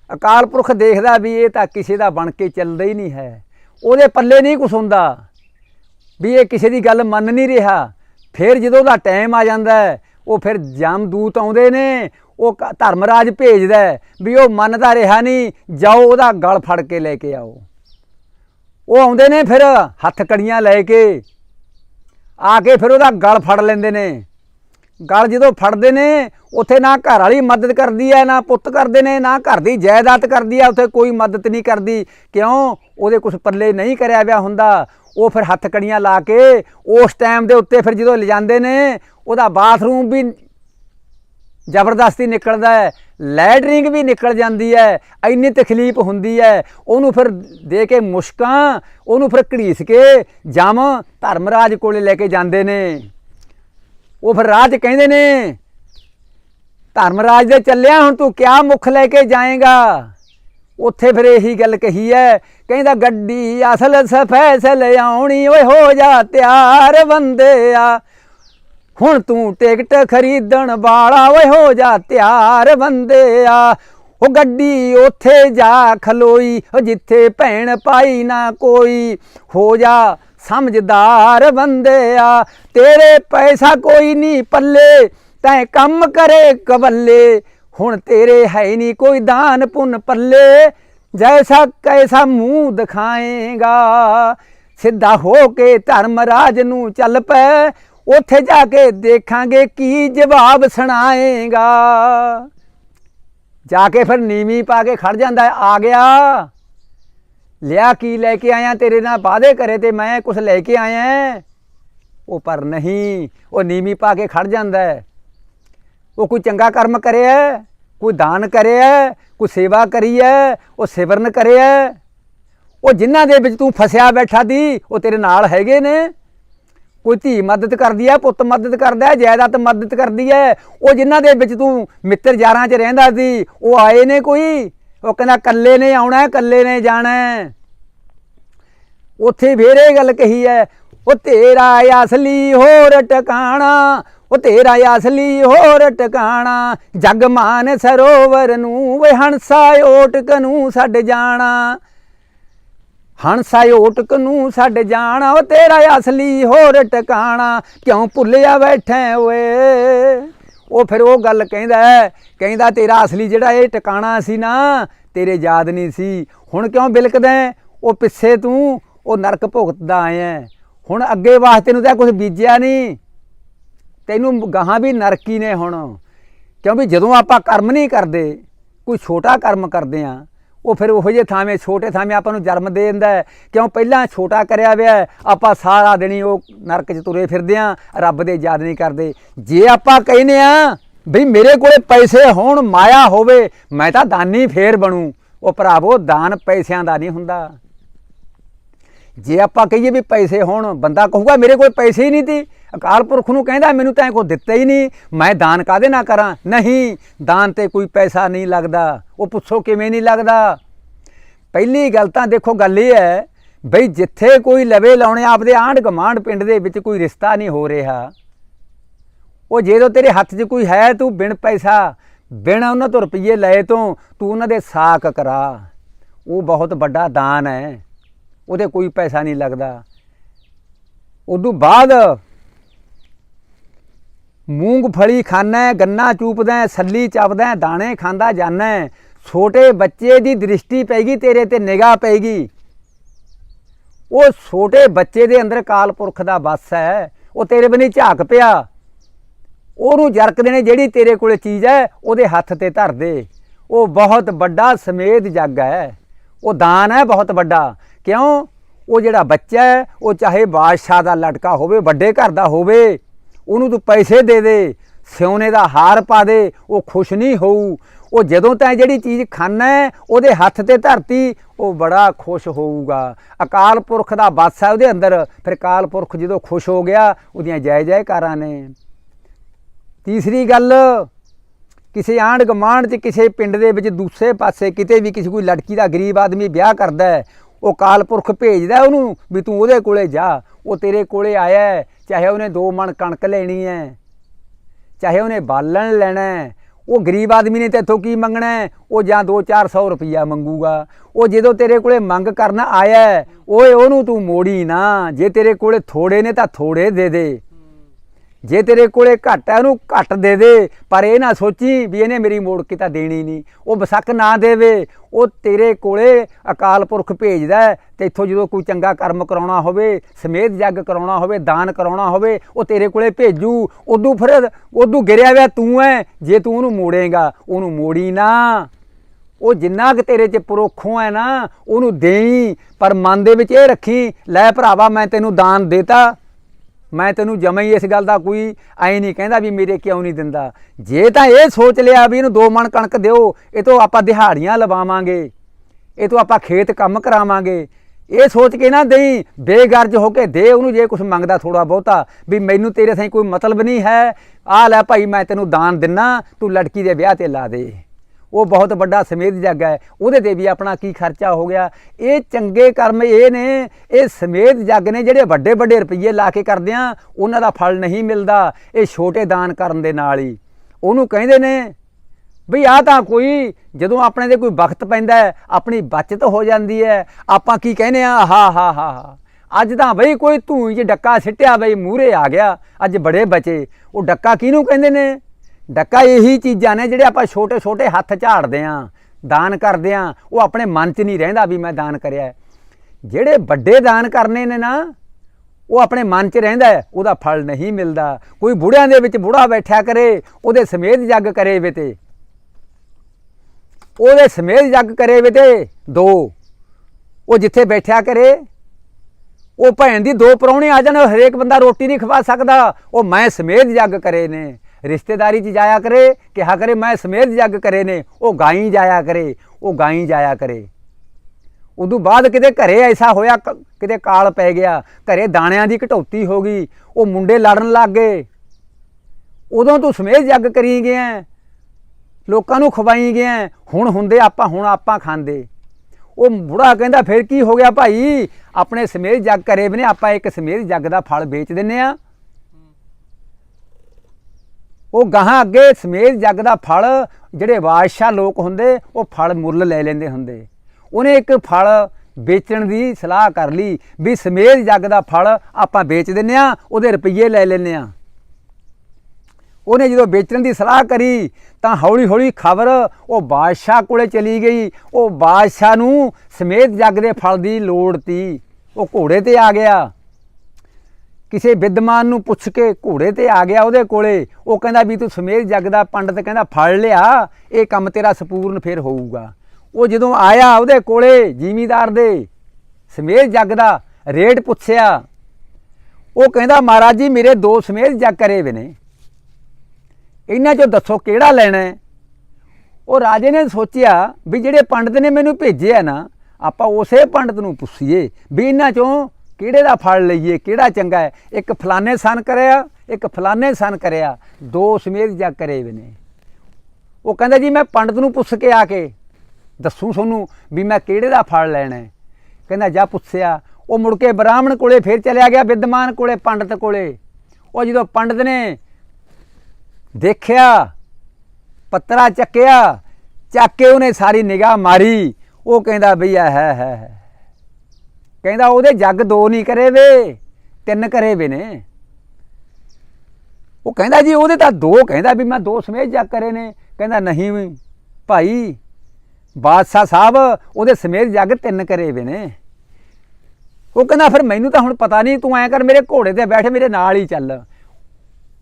ਅਕਾਲ ਪੁਰਖ ਦੇਖਦਾ ਵੀ ਇਹ ਤਾਂ ਕਿਸੇ ਦਾ ਬਣ ਕੇ ਚੱਲਦਾ ਹੀ ਨਹੀਂ ਹੈ। ਉਹਦੇ ਪੱਲੇ ਨਹੀਂ ਕੁਛ ਹੁੰਦਾ। ਵੀ ਇਹ ਕਿਸੇ ਦੀ ਗੱਲ ਮੰਨ ਨਹੀਂ ਰਿਹਾ। ਫਿਰ ਜਦੋਂ ਉਹਦਾ ਟਾਈਮ ਆ ਜਾਂਦਾ ਉਹ ਫਿਰ ਜਮਦੂਤ ਆਉਂਦੇ ਨੇ, ਉਹ ਕ- ਧਰਮਰਾਜ ਭੇਜਦਾ ਵੀ ਉਹ ਮੰਨਦਾ ਰਿਹਾ ਨਹੀਂ, ਜਾਓ ਉਹਦਾ ਗਲ ਫੜ ਕੇ ਲੈ ਕੇ ਆਓ। ਉਹ ਆਉਂਦੇ ਨੇ ਫਿਰ ਹੱਥ ਕੜੀਆਂ ਲੈ ਕੇ, ਆ ਕੇ ਫਿਰ ਉਹਦਾ ਗਲ ਫੜ ਲੈਂਦੇ ਨੇ। ਗਲ ਜਦੋਂ ਫੜਦੇ ਨੇ, ਉੱਥੇ ਨਾ ਘਰ ਵਾਲੀ ਮਦਦ ਕਰਦੀ ਹੈ, ਨਾ ਪੁੱਤ ਕਰਦੇ ਨੇ, ਨਾ ਘਰ ਦੀ ਜਾਇਦਾਦ ਕਰਦੀ ਹੈ, ਉੱਥੇ ਕੋਈ ਮਦਦ ਨਹੀਂ ਕਰਦੀ। ਕਿਉਂ? ਉਹਦੇ ਕੁਝ ਪੱਲੇ ਨਹੀਂ ਕਰਿਆ ਵਿਆ ਹੁੰਦਾ। ਉਹ ਫਿਰ ਹੱਥ ਕੜੀਆਂ ਲਾ ਕੇ ਉਸ ਟਾਈਮ ਦੇ ਉੱਤੇ ਫਿਰ ਜਦੋਂ ਲਿਜਾਂਦੇ ਨੇ, ਉਹਦਾ ਬਾਥਰੂਮ ਵੀ ਜ਼ਬਰਦਸਤੀ ਨਿਕਲਦਾ ਹੈ ਲੈਟਰਿੰਗ ਵੀ ਨਿਕਲ ਜਾਂਦੀ ਹੈ, ਇੰਨੀ ਤਕਲੀਫ ਹੁੰਦੀ ਹੈ, ਉਹਨੂੰ ਫਿਰ ਦੇ ਕੇ ਮੁਸ਼ਕਾਂ, ਉਹਨੂੰ ਫਿਰ ਘੜੀਸ ਕੇ ਜਮ ਧਰਮਰਾਜ ਕੋਲੇ ਲੈ ਕੇ ਜਾਂਦੇ ਨੇ। ਉਹ ਫਿਰ ਰਾਜ ਕਹਿੰਦੇ ਨੇ, ਧਰਮਰਾਜ ਦੇ ਚੱਲਿਆ ਹੁਣ ਤੂੰ ਕਿਆ ਮੁਖ ਲੈ ਕੇ ਜਾਏਗਾ? ਉੱਥੇ ਫਿਰ ਇਹੀ ਗੱਲ ਕਹੀ ਹੈ ਕਹਿੰਦਾ ਗੱਡੀ ਅਸਲ ਸਫੈਸਲ ਆਉਣੀ ਓਏ ਹੋ ਜਾ ਤਿਆਰ ਬੰਦਿਆ ਹੁਣ ਤੂੰ ਟਿਕਟ ਖਰੀਦਣ ਵਾਲਾ ਓਏ ਹੋ ਜਾ ਤਿਆਰ ਬੰਦਿਆ ਉਹ ਗੱਡੀ ਉੱਥੇ ਜਾ ਖਲੋਈ, ਉਹ ਜਿੱਥੇ ਭੈਣ ਪਾਈ ਨਾ ਕੋਈ। ਹੋ ਜਾ ਸਮਝਦਾਰ ਬੰਦਿਆ ਤੇਰੇ ਪੈਸਾ ਕੋਈ ਨਹੀਂ ਪੱਲੇ, ਤੈਂ ਕੰਮ ਕਰੇ ਕਬੱਲੇ ਹੁਣ ਤੇਰੇ ਹੈ ਨਹੀਂ ਕੋਈ ਦਾਨ ਪੁੰਨ ਪੱਲੇ, ਜੈਸਾ ਕੈਸਾ ਮੂੰਹ ਦਿਖਾਏਗਾ। ਸਿੱਧਾ ਹੋ ਕੇ ਧਰਮ ਰਾਜ ਨੂੰ ਚੱਲ ਪੈ, ਉੱਥੇ ਜਾ ਕੇ ਦੇਖਾਂਗੇ ਕੀ ਜਵਾਬ ਸੁਣਾਏਗਾ। ਜਾ ਕੇ ਫਿਰ ਨੀਵੀਂ ਪਾ ਕੇ ਖੜ ਜਾਂਦਾ ਆ ਗਿਆ। ਲਿਆ ਕੀ ਲੈ ਕੇ ਆਇਆ ਤੇਰੇ ਨਾਲ, ਵਾਅਦੇ ਕਰੇ ਤੇ ਮੈਂ ਕੁਝ ਲੈ ਕੇ ਆਇਆ। ਉਹ ਪਰ ਨਹੀਂ, ਉਹ ਨੀਵੀਂ ਪਾ ਕੇ ਖੜ ਜਾਂਦਾ ਉਹ ਕੋਈ ਚੰਗਾ ਕਰਮ ਕਰਿਆ ਕੋਈ ਦਾਨ ਕਰਿਆ ਕੋਈ ਸੇਵਾ ਕਰੀ ਹੈ ਉਹ ਸਿਵਰਨ ਕਰਿਆ ਉਹ ਜਿਨ੍ਹਾਂ ਦੇ ਵਿੱਚ ਤੂੰ ਫਸਿਆ ਬੈਠਾ ਦੀ, ਉਹ ਤੇਰੇ ਨਾਲ ਹੈਗੇ ਨੇ। ਕੋਈ ਧੀ ਮਦਦ ਕਰਦੀ ਹੈ ਪੁੱਤ ਮਦਦ ਕਰਦਾ ਹੈ ਜਾਇਦਾਦ ਮਦਦ ਕਰਦੀ ਹੈ ਉਹ ਜਿਨ੍ਹਾਂ ਦੇ ਵਿੱਚ ਤੂੰ ਮਿੱਤਰ ਯਾਰਾਂ 'ਚ ਰਹਿੰਦਾ ਸੀ, ਉਹ ਆਏ ਨੇ ਕੋਈ? ਉਹ ਕਹਿੰਦਾ ਇਕੱਲੇ ਨੇ ਆਉਣਾ, ਇਕੱਲੇ ਨੇ ਜਾਣਾ। ਉੱਥੇ ਫੇਰ ਇਹ ਗੱਲ ਕਹੀ ਹੈ ਉਹ ਤੇਰਾ ਅਸਲੀ ਹੋਰ ਟਿਕਾਣਾ, ਉਹ ਤੇਰਾ ਅਸਲੀ ਹੋਰ ਟਿਕਾਣਾ। ਜਗਮਾਨ ਸਰੋਵਰ ਨੂੰ ਵੇ ਹੰਸਾ ਓਟਕ ਨੂੰ ਛੱਡ ਜਾਣਾ। ਹੰਸਾ ਓਟਕ ਨੂੰ ਛੱਡ ਜਾਣਾ, ਉਹ ਤੇਰਾ ਅਸਲੀ ਹੋਰ ਟਿਕਾਣਾ। ਕਿਉਂ ਭੁੱਲਿਆ ਬੈਠੇ ਓਏ? ਉਹ ਫਿਰ ਉਹ ਗੱਲ ਕਹਿੰਦਾ ਕਹਿੰਦਾ ਤੇਰਾ ਅਸਲੀ ਜਿਹੜਾ ਇਹ ਟਿਕਾਣਾ ਸੀ ਨਾ, ਤੇਰੇ ਯਾਦ ਨਹੀਂ ਸੀ। ਹੁਣ ਕਿਉਂ ਬਿਲਕਦਾ ਉਹ ਪਿੱਛੇ ਤੂੰ, ਉਹ ਨਰਕ ਭੁਗਤਦਾ ਆਇਆ ਹੁਣ ਅੱਗੇ ਵਾਸਤੇ ਨੂੰ ਤਾਂ ਕੁਝ ਬੀਜਿਆ ਨਹੀਂ। ਤੈਨੂੰ ਗਾਹਾਂ ਵੀ ਨਰਕੀ ਨੇ ਹੁਣ। ਕਿਉਂਕਿ ਜਦੋਂ ਆਪਾਂ ਕਰਮ ਨਹੀਂ ਕਰਦੇ, ਕੋਈ ਛੋਟਾ ਕਰਮ ਕਰਦੇ ਆ ਉਹ ਫਿਰ ਉਹੋ ਜਿਹੇ ਥਾਵੇਂ, ਛੋਟੇ ਥਾਵੇਂ ਆਪਾਂ ਨੂੰ ਜਨਮ ਦੇ ਦਿੰਦਾ ਕਿਉਂ? ਪਹਿਲਾਂ ਛੋਟਾ ਕਰਿਆ ਹੋਇਆ ਆਪਾਂ ਸਾਰਾ ਦਿਨ ਹੀ ਉਹ ਨਰਕ 'ਚ ਤੁਰੇ ਫਿਰਦੇ ਆ ਰੱਬ ਦੇ ਯਾਦ ਨਹੀਂ ਕਰਦੇ। ਜੇ ਆਪਾਂ ਕਹਿੰਦੇ ਆ ਬਈ ਮੇਰੇ ਕੋਲੇ ਪੈਸੇ ਹੋਣ, ਮਾਇਆ ਹੋਵੇ, ਮੈਂ ਤਾਂ ਦਾਨੀ ਫੇਰ ਬਣੂ। ਉਹ ਭਰਾਵੋ, ਦਾਨ ਪੈਸਿਆਂ ਦਾ ਨਹੀਂ ਹੁੰਦਾ। ਜੇ ਆਪਾਂ ਕਹੀਏ ਵੀ ਪੈਸੇ ਹੋਣ ਬੰਦਾ ਕਹੂਗਾ ਮੇਰੇ ਕੋਲ ਪੈਸੇ ਹੀ ਨਹੀਂ ਤੀ। ਅਕਾਲ ਪੁਰਖ ਨੂੰ ਕਹਿੰਦਾ, ਮੈਨੂੰ ਤਾਂ ਕੋ ਦਿੱਤਾ ਹੀ ਨਹੀਂ। ਮੈਂ ਦਾਨ ਕਾਦੇ ਨਾ ਕਰਾਂ? ਨਹੀਂ, ਦਾਨ ਤੇ ਕੋਈ ਪੈਸਾ ਨਹੀਂ ਲੱਗਦਾ। ਉਹ ਪੁੱਛੋ ਕਿਵੇਂ ਨਹੀਂ ਲੱਗਦਾ? ਪਹਿਲੀ ਗੱਲ ਤਾਂ ਦੇਖੋ, ਗੱਲ ਇਹ ਹੈ ਬਈ ਜਿੱਥੇ ਕੋਈ ਲਵੇ ਲਾਉਣੇ, ਆਪਦੇ ਆਂਢ ਗਮਾਂਡ ਪਿੰਡ ਦੇ ਵਿੱਚ ਕੋਈ ਰਿਸ਼ਤਾ ਨਹੀਂ ਹੋ ਰਿਹਾ। ਉਹ ਜਦੋਂ ਤੇਰੇ ਹੱਥ 'ਚ ਕੋਈ ਹੈ, ਤੂੰ ਬਿਨ ਪੈਸਾ, ਬਿਨ ਉਹਨਾਂ ਤੋਂ ਰੁਪਈਏ ਲਏ ਤੋਂ ਤੂੰ ਉਹਨਾਂ ਦੇ ਸਾਕ ਕਰਾ। ਉਹ ਬਹੁਤ ਵੱਡਾ ਦਾਨ ਹੈ। ਉਹਦੇ ਕੋਈ ਪੈਸਾ ਨਹੀਂ ਲੱਗਦਾ। ਉਦੋਂ ਬਾਅਦ ਮੂੰਗਫਲੀ ਖਾਣਾ ਗੰਨਾ ਚੂਪਦਾ ਹੈ, ਸੱਲੀ ਚੱਬਦਾ ਦਾਣੇ ਖਾਂਦਾ ਜਾਂਦਾ ਛੋਟੇ ਬੱਚੇ ਦੀ ਦ੍ਰਿਸ਼ਟੀ ਪੈਗੀ ਤੇਰੇ ਤੇ ਨਿਗਾਹ ਪੈਗੀ। ਉਹ ਛੋਟੇ ਬੱਚੇ ਦੇ ਅੰਦਰ ਕਾਲ ਪੁਰਖ ਦਾ ਵਸ ਹੈ ਉਹ ਤੇਰੇ ਬਣੀ ਝਾਕ ਪਿਆ। ਉਹਨੂੰ ਜਰਕਦੇ ਨੇ ਜਿਹੜੀ ਤੇਰੇ ਕੋਲੇ ਚੀਜ਼ ਹੈ ਉਹਦੇ ਹੱਥ ਤੇ ਧਰ ਦੇ। ਉਹ ਬਹੁਤ ਵੱਡਾ ਸਮੇਤ ਜੱਗ ਹੈ। ਉਹ ਦਾਨ ਹੈ ਬਹੁਤ ਵੱਡਾ। ਕਿਉਂ? ਉਹ ਜਿਹੜਾ ਬੱਚਾ ਹੈ, ਉਹ ਚਾਹੇ ਬਾਦਸ਼ਾਹ ਦਾ ਲੜਕਾ ਹੋਵੇ, ਵੱਡੇ ਘਰ ਦਾ ਹੋਵੇ, ਉਹਨੂੰ ਤੂੰ ਪੈਸੇ ਦੇ ਦੇ ਸਿਉਨੇ ਦਾ ਹਾਰ ਪਾ ਦੇ, ਉਹ ਖੁਸ਼ ਨਹੀਂ ਹੋਊ। ਉਹ ਜਦੋਂ ਤੈਂ ਜਿਹੜੀ ਚੀਜ਼ ਖਾਣਾ ਹੈ, ਉਹਦੇ ਹੱਥ ਤੇ ਧਰਤੀ, ਉਹ ਬੜਾ ਖੁਸ਼ ਹੋਊਗਾ। ਅਕਾਲ ਪੁਰਖ ਦਾ ਬਾਦਸ਼ਾਹ ਹੈ ਉਹਦੇ ਅੰਦਰ, ਫਿਰ ਅਕਾਲ ਪੁਰਖ ਜਦੋਂ ਖੁਸ਼ ਹੋ ਗਿਆ, ਉਹਦੀਆਂ ਜੈ ਜੈਕਾਰਾਂ ਨੇ। ਤੀਸਰੀ ਗੱਲ, ਕਿਸੇ ਆਂਢ ਗੁਆਂਢ 'ਚ, ਕਿਸੇ ਪਿੰਡ ਦੇ ਵਿੱਚ, ਦੂਸਰੇ ਪਾਸੇ ਕਿਤੇ ਵੀ ਕਿਸੇ ਕੋਈ ਲੜਕੀ ਦਾ ਗਰੀਬ ਆਦਮੀ ਵਿਆਹ ਕਰਦਾ ਉਹ ਕਾਲ ਪੁਰਖ ਭੇਜਦਾ ਉਹਨੂੰ ਵੀ ਤੂੰ ਉਹਦੇ ਕੋਲੇ ਜਾ, ਉਹ ਤੇਰੇ ਕੋਲੇ ਆਇਆ ਚਾਹੇ ਉਹਨੇ ਦੋ ਮਣ ਕਣਕ ਲੈਣੀ ਹੈ, ਚਾਹੇ ਉਹਨੇ ਬਾਲਣ ਲੈਣਾ ਉਹ ਗਰੀਬ ਆਦਮੀ ਨੇ ਤੇਥੋਂ ਕੀ ਮੰਗਣਾ ਉਹ ਜਾਂ 2-400 ਰੁਪਈਆ ਮੰਗੂਗਾ। ਉਹ ਜਦੋਂ ਤੇਰੇ ਕੋਲੇ ਮੰਗ ਕਰਨ ਆਇਆ ਓਏ ਉਹਨੂੰ ਤੂੰ ਮੋੜੀ ਨਾ, ਜੇ ਤੇਰੇ ਕੋਲੇ ਥੋੜੇ ਨੇ ਤਾਂ ਥੋੜੇ ਦੇ ਦੇ। ਜੇ ਤੇਰੇ ਕੋਲੇ ਘੱਟ ਹੈ ਉਹਨੂੰ ਘੱਟ ਦੇ ਦੇ। ਪਰ ਇਹ ਨਾ ਸੋਚੀ ਵੀ ਇਹਨੇ ਮੇਰੀ ਮੋੜ ਕੇ ਤਾਂ ਦੇਣੀ ਨਹੀਂ। ਉਹ ਬਸਕ ਨਾ ਦੇਵੇ। ਉਹ ਤੇਰੇ ਕੋਲੇ ਅਕਾਲ ਪੁਰਖ ਭੇਜਦਾ ਹੈ ਤੇ ਇੱਥੋਂ ਜਦੋਂ ਕੋਈ ਚੰਗਾ ਕਰਮ ਕਰਾਉਣਾ ਹੋਵੇ, ਸਮੇਤ ਜੱਗ ਕਰਾਉਣਾ ਹੋਵੇ, ਦਾਨ ਕਰਾਉਣਾ ਹੋਵੇ, ਉਹ ਤੇਰੇ ਕੋਲੇ ਭੇਜੂ। ਉਦੋਂ ਫਿਰ ਉਦੋਂ ਗਿਰਿਆ ਹੋਇਆ ਤੂੰ ਹੈ ਜੇ ਤੂੰ ਉਹਨੂੰ ਮੋੜੇਗਾ, ਉਹਨੂੰ ਮੋੜੀ ਨਾ। ਉਹ ਜਿੰਨਾ ਕਿ ਤੇਰੇ ਚ ਪਰੋਖੋਂ ਹੈ ਨਾ, ਉਹਨੂੰ ਦੇਈ। ਪਰ ਮਨ ਦੇ ਵਿੱਚ ਇਹ ਰੱਖੀ, ਲੈ ਭਰਾਵਾ, ਮੈਂ ਤੈਨੂੰ ਦਾਨ ਦੇਤਾ। ਮੈਂ ਤੈਨੂੰ ਜਮਾ ਹੀ ਇਸ ਗੱਲ ਦਾ ਕੋਈ ਐ ਨਹੀਂ ਕਹਿੰਦਾ ਵੀ ਮੇਰੇ ਕਿਉਂ ਨਹੀਂ ਦਿੰਦਾ। ਜੇ ਤਾਂ ਇਹ ਸੋਚ ਲਿਆ ਵੀ ਇਹਨੂੰ ਦੋ ਮਣ ਕਣਕ ਦਿਓ, ਇਹ ਤੋਂ ਆਪਾਂ ਦਿਹਾੜੀਆਂ ਲਵਾਵਾਂਗੇ, ਇਹ ਤੋਂ ਆਪਾਂ ਖੇਤ ਕੰਮ ਕਰਾਵਾਂਗੇ। ਇਹ ਸੋਚ ਕੇ ਨਾ ਦੇਈ, ਬੇਗਰਜ ਹੋ ਕੇ ਦੇ ਉਹਨੂੰ ਜੇ ਕੁਝ ਮੰਗਦਾ ਥੋੜਾ ਬਹੁਤਾ ਵੀ ਮੈਨੂੰ ਤੇਰੇ ਸਾਈ ਕੋਈ ਮਤਲਬ ਨਹੀਂ ਹੈ। ਆ ਲੈ ਭਾਈ ਮੈਂ ਤੈਨੂੰ ਦਾਨ ਦਿੰਨਾ, ਤੂੰ ਲੜਕੀ ਦੇ ਵਿਆਹ ਤੇ ਲਾ ਦੇ। ਉਹ ਬਹੁਤ ਵੱਡਾ ਸਮੇਤ ਜੱਗ ਹੈ। ਉਹਦੇ ਤੇ ਵੀ ਆਪਣਾ ਕੀ ਖਰਚਾ ਹੋ ਗਿਆ। ਇਹ ਚੰਗੇ ਕਰਮ ਇਹ ਨੇ, ਇਹ ਸਮੇਤ ਜੱਗ ਨੇ ਜਿਹੜੇ ਵੱਡੇ ਵੱਡੇ ਰੁਪਈਏ ਲਾ ਕੇ ਕਰਦੇ ਆ, ਉਹਨਾਂ ਦਾ ਫਲ ਨਹੀਂ ਮਿਲਦਾ। ਇਹ ਛੋਟੇ ਦਾਨ ਕਰਨ ਦੇ ਨਾਲ ਹੀ। ਉਹਨੂੰ ਕਹਿੰਦੇ ਨੇ, ਬਈ ਆ ਤਾਂ ਕੋਈ, ਜਦੋਂ ਆਪਣੇ ਤੇ ਕੋਈ ਵਕਤ ਪੈਂਦਾ ਆਪਣੀ ਬਚਤ ਹੋ ਜਾਂਦੀ ਹੈ। ਆਪਾਂ ਕੀ ਕਹਿੰਦੇ ਆ? ਹਾ ਹਾ ਹਾ। ਅੱਜ ਤਾਂ ਬਈ ਕੋਈ ਧੂਈ 'ਚ ਡੱਕਾ ਸਿੱਟਿਆ, ਬਈ ਮੂਹਰੇ ਆ ਗਿਆ। ਅੱਜ ਬੜੇ ਬਚੇ। ਉਹ ਡੱਕਾ ਕਿਹਨੂੰ ਕਹਿੰਦੇ ਨੇ? ਡੱਕਾ ਇਹੀ ਚੀਜ਼ਾਂ ਨੇ ਜਿਹੜੇ ਆਪਾਂ ਛੋਟੇ ਛੋਟੇ ਹੱਥ ਝਾੜਦੇ ਆਂ, ਦਾਨ ਕਰਦੇ ਆਂ, ਉਹ ਆਪਣੇ ਮਨ 'ਚ ਨਹੀਂ ਰਹਿੰਦਾ ਵੀ ਮੈਂ ਦਾਨ ਕਰਿਆ ਜਿਹੜੇ ਵੱਡੇ ਦਾਨ ਕਰਨੇ ਨੇ ਨਾ, ਉਹ ਆਪਣੇ ਮਨ 'ਚ ਰਹਿੰਦਾ ਉਹਦਾ ਫਲ ਨਹੀਂ ਮਿਲਦਾ। ਕੋਈ ਬੁੜਿਆਂ ਦੇ ਵਿੱਚ ਬੁੜਾ ਬੈਠਿਆ ਕਰੇ, ਉਹਦੇ ਸਮੇਤ ਜੱਗ ਕਰੇ ਵੇ ਤੇ। ਉਹਦੇ ਸਮੇਤ ਜੱਗ ਕਰੇ ਵੇ ਤੇ ਦੋ। ਉਹ ਜਿੱਥੇ ਬੈਠਿਆ ਕਰੇ, ਉਹ ਭੈਣ ਦੀ ਦੋ ਪਰੌਣੇ ਆ ਜਾਣ ਹਰੇਕ ਬੰਦਾ ਰੋਟੀ ਨਹੀਂ ਖਵਾ ਸਕਦਾ। ਉਹ ਮੈਂ ਸਮੇਤ ਜੱਗ ਕਰੇ ਨੇ। ਰਿਸ਼ਤੇਦਾਰੀ 'ਚ ਜਾਇਆ ਕਰੇ, ਕਿਹਾ ਕਰੇ, ਮੈਂ ਸਮੇਤ ਜੱਗ ਕਰੇ ਨੇ, ਉਹ ਗਾਈ ਜਾਇਆ ਕਰੇ, ਉਹ ਗਾਈ ਜਾਇਆ ਕਰੇ। ਉਦੋਂ ਬਾਅਦ ਕਿਤੇ ਘਰੇ ਐਸਾ ਹੋਇਆ, ਕ- ਕਿਤੇ ਕਾਲ ਪੈ ਗਿਆ, ਘਰੇ ਦਾਣਿਆਂ ਦੀ ਘਟੌਤੀ ਹੋ ਗਈ, ਉਹ ਮੁੰਡੇ ਲੜਨ ਲੱਗ ਗਏ। ਉਦੋਂ ਤੂੰ ਸਮੇਤ ਜੱਗ ਕਰੀ ਗਿਆ, ਲੋਕਾਂ ਨੂੰ ਖਵਾਈ ਗਿਆ, ਹੁਣ ਹੁੰਦੇ ਆਪਾਂ, ਹੁਣ ਆਪਾਂ ਖਾਂਦੇ। ਉਹ ਬੁੜਾ ਕਹਿੰਦਾ, ਫਿਰ ਕੀ ਹੋ ਗਿਆ ਭਾਈ? ਆਪਣੇ ਸਮੇਤ ਜੱਗ ਕਰੇ ਵੀ ਨੇ ਆਪਾਂ ਇੱਕ ਸਮੇਤ ਜੱਗ ਦਾ ਫਲ ਵੇਚ ਦਿੰਨੇ ਆ। ਉਹ ਗਾਹਾਂ ਅੱਗੇ ਸਮੇਤ ਜੱਗ ਦਾ ਫਲ, ਜਿਹੜੇ ਬਾਦਸ਼ਾਹ ਲੋਕ ਹੁੰਦੇ, ਉਹ ਫਲ ਮੁੱਲ ਲੈ ਲੈਂਦੇ ਹੁੰਦੇ। ਉਹਨੇ ਇੱਕ ਫਲ ਵੇਚਣ ਦੀ ਸਲਾਹ ਕਰ ਲਈ ਵੀ ਸਮੇਤ ਜੱਗ ਦਾ ਫਲ ਆਪਾਂ ਵੇਚ ਦਿੰਨੇ ਆ, ਉਹਦੇ ਰੁਪਈਏ ਲੈ ਲੈਂਦੇ ਆ। ਉਹਨੇ ਜਦੋਂ ਵੇਚਣ ਦੀ ਸਲਾਹ ਕਰੀ, ਤਾਂ ਹੌਲੀ ਹੌਲੀ ਖਬਰ ਉਹ ਬਾਦਸ਼ਾਹ ਕੋਲੇ ਚਲੀ ਗਈ। ਉਹ ਬਾਦਸ਼ਾਹ ਨੂੰ ਸਮੇਤ ਜੱਗ ਦੇ ਫਲ ਦੀ ਲੋੜ ਤੀ। ਉਹ ਘੋੜੇ ਤੇ ਆ ਗਿਆ। ਕਿਸੇ ਵਿਦਵਾਨ ਨੂੰ ਪੁੱਛ ਕੇ ਘੋੜੇ ਤੇ ਆ ਗਿਆ ਉਹਦੇ ਕੋਲੇ, ਉਹ ਕਹਿੰਦਾ ਵੀ ਤੂੰ ਸਮੇਤ ਜੱਗ ਦਾ ਪੰਡਤ ਕਹਿੰਦਾ, ਫੜ ਲਿਆ, ਇਹ ਕੰਮ ਤੇਰਾ ਸੰਪੂਰਨ ਫਿਰ ਹੋਊਗਾ। ਉਹ ਜਦੋਂ ਆਇਆ ਉਹਦੇ ਕੋਲੇ, ਜ਼ਿਮੀਦਾਰ ਦੇ ਸਮੇਤ ਜੱਗ ਦਾ ਰੇਟ ਪੁੱਛਿਆ, ਉਹ ਕਹਿੰਦਾ, ਮਹਾਰਾਜ ਜੀ, ਮੇਰੇ ਦੋ ਸਮੇਤ ਜੱਗ ਕਰੇ ਵੇ ਨੇ। ਇਹਨਾਂ ਚੋਂ ਦੱਸੋ ਕਿਹੜਾ ਲੈਣਾ ਹੈ? ਉਹ ਰਾਜੇ ਨੇ ਸੋਚਿਆ ਵੀ ਜਿਹੜੇ ਪੰਡਤ ਨੇ ਮੈਨੂੰ ਭੇਜਿਆ ਨਾ, ਆਪਾਂ ਉਸੇ ਪੰਡਤ ਨੂੰ ਪੁੱਛੀਏ ਵੀ ਇਹਨਾਂ ਚੋਂ ਕਿਹੜੇ ਦਾ ਫਲ ਲਈਏ, ਕਿਹੜਾ ਚੰਗਾ ਹੈ? ਇੱਕ ਫਲਾਣੇ ਸਨ ਕਰਿਆ, ਇੱਕ ਫਲਾਣੇ ਸਨ ਕਰਿਆ, ਦੋ ਸਮੇਤ ਜਾ ਕਰੇ ਵੀ ਨੇ। ਉਹ ਕਹਿੰਦਾ ਜੀ, ਮੈਂ ਪੰਡਤ ਨੂੰ ਪੁੱਛ ਕੇ ਆ ਕੇ ਦੱਸੂ ਤੁਹਾਨੂੰ ਵੀ ਮੈਂ ਕਿਹੜੇ ਦਾ ਫਲ ਲੈਣਾ ਕਹਿੰਦਾ, ਜਾ ਪੁੱਛਿਆ। ਉਹ ਮੁੜ ਕੇ ਬ੍ਰਾਹਮਣ ਕੋਲੇ ਫੇਰ ਚਲਿਆ ਗਿਆ ਵਿਦਮਾਨ ਕੋਲੇ, ਪੰਡਤ ਕੋਲੇ। ਉਹ ਜਦੋਂ ਪੰਡਤ ਨੇ ਦੇਖਿਆ, ਪੱਤਰਾ ਚੱਕਿਆ, ਚੱਕ ਕੇ ਉਹਨੇ ਸਾਰੀ ਨਿਗਾਹ ਮਾਰੀ। ਉਹ ਕਹਿੰਦਾ ਬਈ ਆ ਹੈ ਹੈ ਹੈ। ਕਹਿੰਦਾ ਉਹਦੇ ਜੱਗ ਦੋ ਨਹੀਂ ਕਰੇ ਵੇ, ਤਿੰਨ ਕਰੇ ਵੇ ਨੇ। ਉਹ ਕਹਿੰਦਾ ਜੀ ਉਹਦੇ ਤਾਂ ਦੋ, ਕਹਿੰਦਾ ਵੀ ਮੈਂ ਦੋ ਸਮੇਤ ਜੱਗ ਕਰੇ ਨੇ। ਕਹਿੰਦਾ ਨਹੀਂ ਵੀ ਭਾਈ, ਬਾਦਸ਼ਾਹ ਸਾਹਿਬ ਉਹਦੇ ਸਮੇਤ ਜੱਗ ਤਿੰਨ ਕਰੇ ਵੇ ਨੇ। ਉਹ ਕਹਿੰਦਾ ਫਿਰ ਮੈਨੂੰ ਤਾਂ ਹੁਣ ਪਤਾ ਨਹੀਂ, ਤੂੰ ਐਂ ਕਰ ਮੇਰੇ ਘੋੜੇ ਤੇ ਬੈਠ, ਮੇਰੇ ਨਾਲ ਹੀ ਚੱਲ।